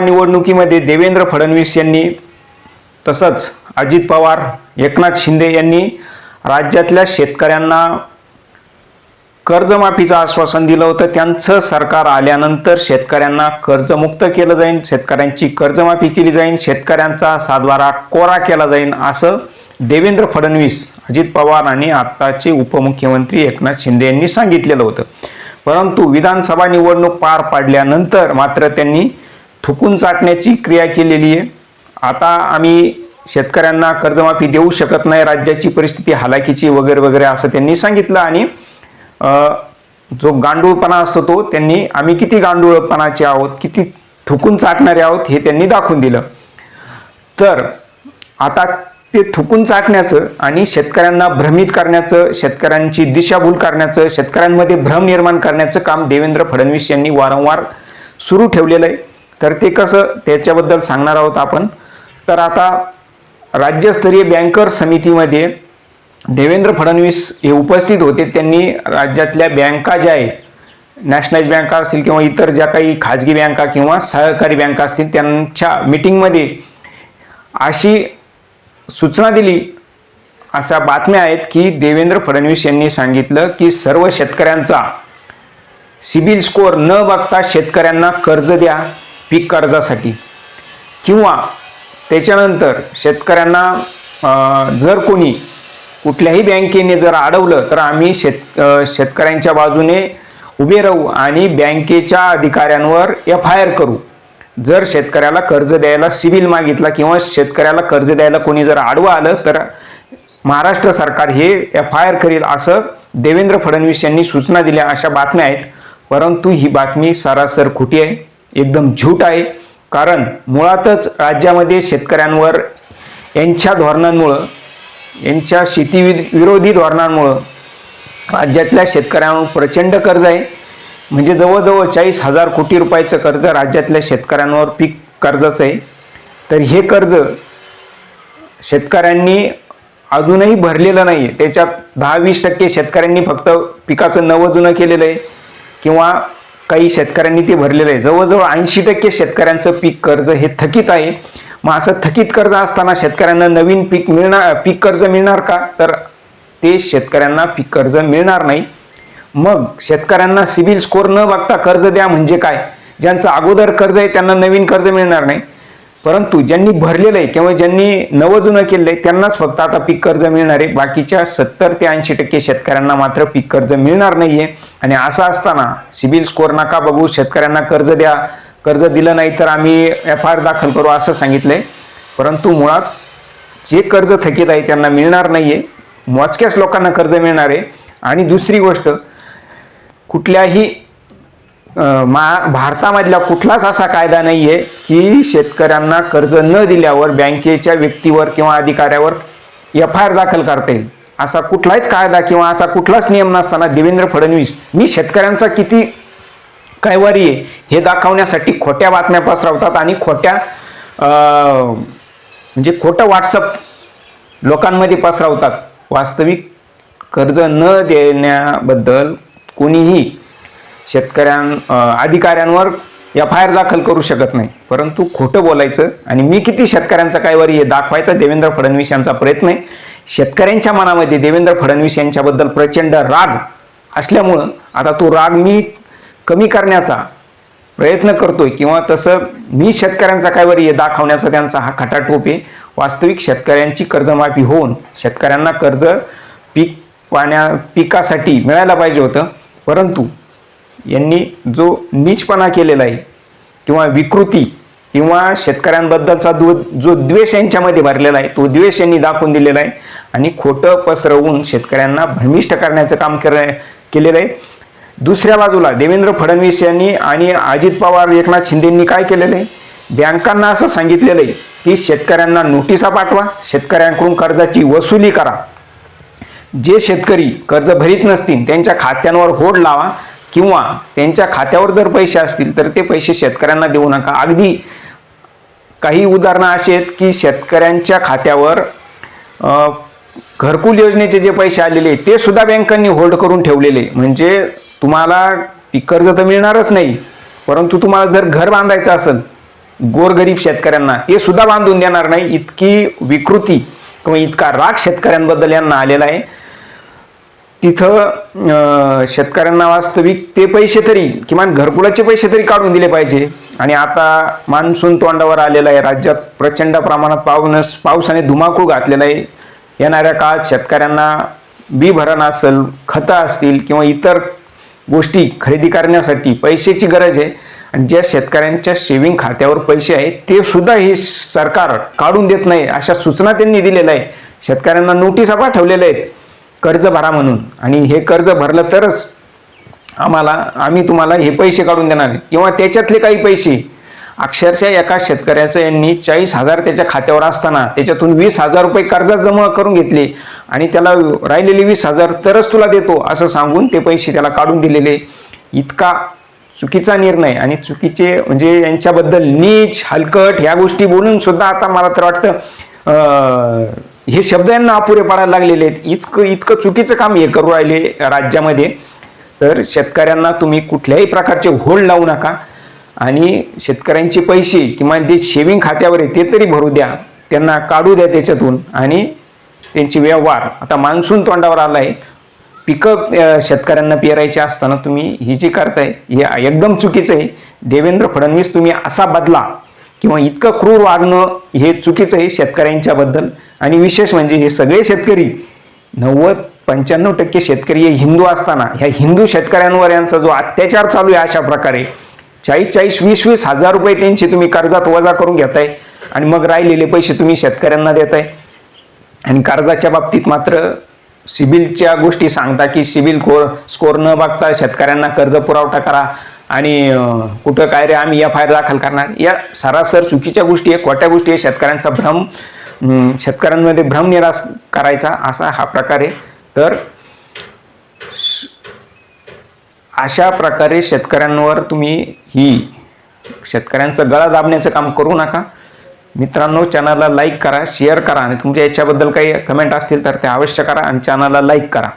निवडणुकीमध्ये देवेंद्र फडणवीस यांनी तसंच अजित पवार एकनाथ शिंदे यांनी राज्यातल्या शेतकऱ्यांना कर्जमाफीचं आश्वासन दिलं होतं. त्यांचं सरकार आल्यानंतर शेतकऱ्यांना कर्जमुक्त केलं जाईल शेतकऱ्यांची कर्जमाफी केली जाईल शेतकऱ्यांचा सातबारा कोरा केला जाईल असं देवेंद्र फडणवीस अजित पवार आणि आत्ताचे उपमुख्यमंत्री एकनाथ शिंदे यांनी सांगितलेलं होतं. परंतु विधानसभा निवडणूक पार पाडल्यानंतर मात्र त्यांनी थुकून चाटण्याची क्रिया केलेली आहे. आता आम्ही शेतकऱ्यांना कर्जमाफी देऊ शकत नाही राज्याची परिस्थिती हालाकीची वगैरे वगैरे असं त्यांनी सांगितलं आणि जो गांडूळपणा असतो तो त्यांनी आम्ही किती गांडूळपणाचे आहोत किती थुकून चाटणारे आहोत हे त्यांनी दाखवून दिलं. तर आता ते थुकून चाटण्याचं आणि शेतकऱ्यांना भ्रमित करण्याचं शेतकऱ्यांची दिशाभूल करण्याचं शेतकऱ्यांमध्ये भ्रम निर्माण करण्याचं काम देवेंद्र फडणवीस यांनी वारंवार सुरू ठेवलेलं आहे. तर ते कसं त्याच्याबद्दल सांगणार आहोत आपण. तर आता राज्यस्तरीय बँकर समितीमध्ये देवेंद्र फडणवीस हे उपस्थित होते. त्यांनी राज्यातल्या बँका ज्या आहेत नॅशनलाइज बँका असतील किंवा इतर ज्या काही खाजगी बँका किंवा सहकारी बँका असतील त्यांच्या मिटिंगमध्ये अशी सूचना दिली. अशा बातम्या आहेत की देवेंद्र फडणवीस यांनी सांगितलं की सर्व शेतकऱ्यांचा सिबिल स्कोअर न बघता शेतकऱ्यांना कर्ज द्या. पीक कर्जासाठी. किंवा त्याच्यानंतर शेतकऱ्यांना जर कोणी कुठल्याही बँकेने जर अडवलं तर आम्ही शेत शेतकऱ्यांच्या बाजूने उभे राहू आणि बँकेच्या अधिकाऱ्यांवर एफ आय आर करू. जर शेतकऱ्याला कर्ज द्यायला सिव्हिल मागितला किंवा शेतकऱ्याला कर्ज द्यायला कोणी जर आडवं आलं तर महाराष्ट्र सरकार हे एफ आय आर करील असं देवेंद्र फडणवीस यांनी सूचना दिल्या अशा बातम्या आहेत. परंतु ही बातमी सरासर खोटी आहे. एकदम झूट आहे. कारण मुळातच राज्यामध्ये शेतकऱ्यांवर यांच्या धोरणांमुळं यांच्या शेती वि- विरोधी धोरणांमुळं राज्यातल्या शेतकऱ्यांवर प्रचंड कर्ज आहे. म्हणजे जवळजवळ चाळीस हजार कोटी रुपयाचं कर्ज राज्यातल्या शेतकऱ्यांवर पीक कर्जाचं आहे. तर हे कर्ज शेतकऱ्यांनी अजूनही भरलेलं नाही आहे त्याच्यात दहा वीस टक्के शेतकऱ्यांनी फक्त पिकाचं नवं जुनं केलेलं आहे. किंवा काही शेतकऱ्यांनी ते भरलेलं आहे. जवळजवळ ऐंशी टक्के शेतकऱ्यांचं पीक कर्ज हे थकीत आहे. मग असं थकीत कर्ज असताना शेतकऱ्यांना नवीन पीक मिळणार पीक कर्ज मिळणार का? तर ते शेतकऱ्यांना पीक कर्ज मिळणार नाही. मग शेतकऱ्यांना सिबिल स्कोअर न बघता कर्ज द्या म्हणजे काय? ज्यांचं अगोदर कर्ज आहे त्यांना नवीन कर्ज मिळणार नाही. परंतु ज्यांनी भरलेलं आहे किंवा ज्यांनी नवं जुनं केलं आहे त्यांनाच फक्त आता पीक कर्ज मिळणार आहे. बाकीच्या सत्तर ते ऐंशी टक्के शेतकऱ्यांना मात्र पीक कर्ज मिळणार नाही आहे आणि असं असताना सिबिल स्कोअर नका बघू शेतकऱ्यांना कर्ज द्या. कर्ज दिलं नाही तर आम्ही एफ आय आर दाखल करू असं सांगितलंय. परंतु मुळात जे कर्ज थकीत आहे त्यांना मिळणार नाही आहे मोजक्याच लोकांना कर्ज मिळणार आहे. आणि दुसरी गोष्ट कुठल्याही मा भारतामधला कुठलाच असा कायदा नाही आहे की शेतकऱ्यांना कर्ज न दिल्यावर बँकेच्या व्यक्तीवर किंवा अधिकाऱ्यावर एफ आय आर दाखल करता येईल. असा कुठलाच कायदा किंवा असा कुठलाच नियम नसताना देवेंद्र फडणवीस मी शेतकऱ्यांचा किती कैवारी आहे हे दाखवण्यासाठी खोट्या बातम्या पसरवतात आणि खोट्या म्हणजे खोटं व्हॉट्सअप लोकांमध्ये पसरवतात. वास्तविक कर्ज न देण्याबद्दल कोणीही शेतकऱ्यां अधिकाऱ्यांवर एफ आय आर दाखल करू शकत नाही. परंतु खोटं बोलायचं आणि मी किती शेतकऱ्यांचा कायवारी हे दाखवायचा देवेंद्र फडणवीस यांचा प्रयत्न आहे. शेतकऱ्यांच्या मनामध्ये देवेंद्र फडणवीस यांच्याबद्दल प्रचंड राग असल्यामुळं आता तो राग मी कमी करण्याचा प्रयत्न करतोय किंवा तसं मी शेतकऱ्यांचा कायवर हे दाखवण्याचा त्यांचा हा खटाटोप आहे. वास्तविक शेतकऱ्यांची कर्जमाफी होऊन शेतकऱ्यांना कर्ज पीक पाण्या पिकासाठी मिळायला पाहिजे होतं. परंतु यांनी जो नीचपणा केलेला आहे किंवा विकृती किंवा शेतकऱ्यांबद्दलचा दु जो द्वेष यांच्यामध्ये भरलेला आहे तो द्वेष यांनी दाखवून दिलेला आहे. आणि खोटं पसरवून शेतकऱ्यांना भ्रमिष्ट करण्याचं काम कर केलेलं आहे. दुसऱ्या बाजूला देवेंद्र फडणवीस यांनी आणि अजित पवार एकनाथ शिंदेंनी काय केलेलं आहे? बँकांना असं सांगितलेलं आहे की शेतकऱ्यांना नोटिसा पाठवा शेतकऱ्यांकडून कर्जाची वसुली करा. जे शेतकरी कर्ज भरीत नसतील त्यांच्या खात्यांवर होड लावा किंवा त्यांच्या खात्यावर जर पैसे असतील तर ते पैसे शेतकऱ्यांना देऊ नका. अगदी काही उदाहरणं अशी आहेत की शेतकऱ्यांच्या खात्यावर घरकुल योजनेचे जे पैसे आलेले आहेत, ते सुद्धा बँकांनी होल्ड करून ठेवलेले. म्हणजे तुम्हाला पीक कर्ज तर मिळणारच नाही परंतु तुम्हाला जर घर बांधायचं असेल गोरगरीब शेतकऱ्यांना ते सुद्धा बांधून देणार नाही. इतकी विकृती किंवा इतका राग शेतकऱ्यांबद्दल यांना आलेला आहे. तिथं शेतकऱ्यांना वास्तविक ते पैसे तरी किमान घरकुलाचे पैसे तरी काढून दिले पाहिजे. आणि आता मान्सून तोंडावर आलेला आहे. राज्यात प्रचंड प्रमाणात पाऊस पावसाने धुमाकूळ घातलेला आहे. येणाऱ्या काळात शेतकऱ्यांना बी भरण असेल खतं असतील किंवा इतर गोष्टी खरेदी करण्यासाठी पैशाची गरज आहे. आणि ज्या शेतकऱ्यांच्या सेविंग खात्यावर पैसे आहेत ते सुद्धा हे सरकार काढून देत नाही अशा सूचना त्यांनी दिलेल्या आहे शेतकऱ्यांना नोटिसा पाठवलेल्या आहेत. कर्ज भरा म्हणून. आणि हे कर्ज भरलं तरच आम्हाला आम्ही तुम्हाला हे पैसे काढून देणार. किंवा त्याच्यातले काही पैसे अक्षरशः एका शेतकऱ्याचं यांनी चाळीस हजार त्याच्या खात्यावर असताना त्याच्यातून वीस हजार रुपये कर्जात जमा करून घेतले. आणि त्याला राहिलेले वीस हजार तरच तुला देतो असं सांगून ते पैसे त्याला काढून दिलेले. इतका चुकीचा निर्णय आणि चुकीचे म्हणजे यांच्याबद्दल नीच हलकट ह्या गोष्टी बोलून सुद्धा आता मला तर वाटतं हे शब्द यांना अपुरे पडायला लागलेले आहेत. इतकं इतकं चुकीचं काम हे करू राहिले राज्यामध्ये. तर शेतकऱ्यांना तुम्ही कुठल्याही प्रकारचे होल्ड लावू नका. आणि शेतकऱ्यांचे पैसे किंवा जे शेविंग खात्यावर आहे ते तरी भरू द्या. त्यांना काढू द्या त्याच्यातून. आणि त्यांचे व्यवहार. आता मान्सून तोंडावर आला आहे. पिकं शेतकऱ्यांना पेरायचे असताना तुम्ही ही जी करताय हे एकदम चुकीचं आहे. देवेंद्र फडणवीस तुम्ही असा बदला. किंवा इतकं क्रूर वागणं हे चुकीचं आहे शेतकऱ्यांच्याबद्दल. आणि विशेष म्हणजे हे सगळे शेतकरी नव्वद पंच्याण्णव टक्के शेतकरी हे हिंदू असताना ह्या हिंदू शेतकऱ्यांवर यांचा जो अत्याचार चालू आहे अशा प्रकारे चाळीस चाळीस वीस वीस हजार रुपये त्यांचे तुम्ही कर्जात वजा करून घेताय आणि मग राहिलेले पैसे तुम्ही शेतकऱ्यांना देताय. आणि कर्जाच्या बाबतीत मात्र सिबिलच्या गोष्टी सांगता की सिबिल कोर स्कोर न बघता शेतकऱ्यांना कर्ज पुरवठा करा आणि कुठं काय रे आम्ही एफ आय आर दाखल करणार? या सरासर चुकीच्या गोष्टी आहे खोट्या गोष्टी आहे शेतकऱ्यांचा भ्रम शेतकऱ्यांमध्ये भ्रम निराश करायचा असा हा प्रकार आहे. तर अशा प्रकारे शेतकऱ्यांवर तुम्ही ही शेतकऱ्यांचं गळा दाबण्याचं काम करू नका. मित्रांनो चॅनलला लाईक करा शेअर करा आणि तुमच्या याच्याबद्दल काही कमेंट असतील तर ते अवश्य करा आणि चॅनलला लाईक करा.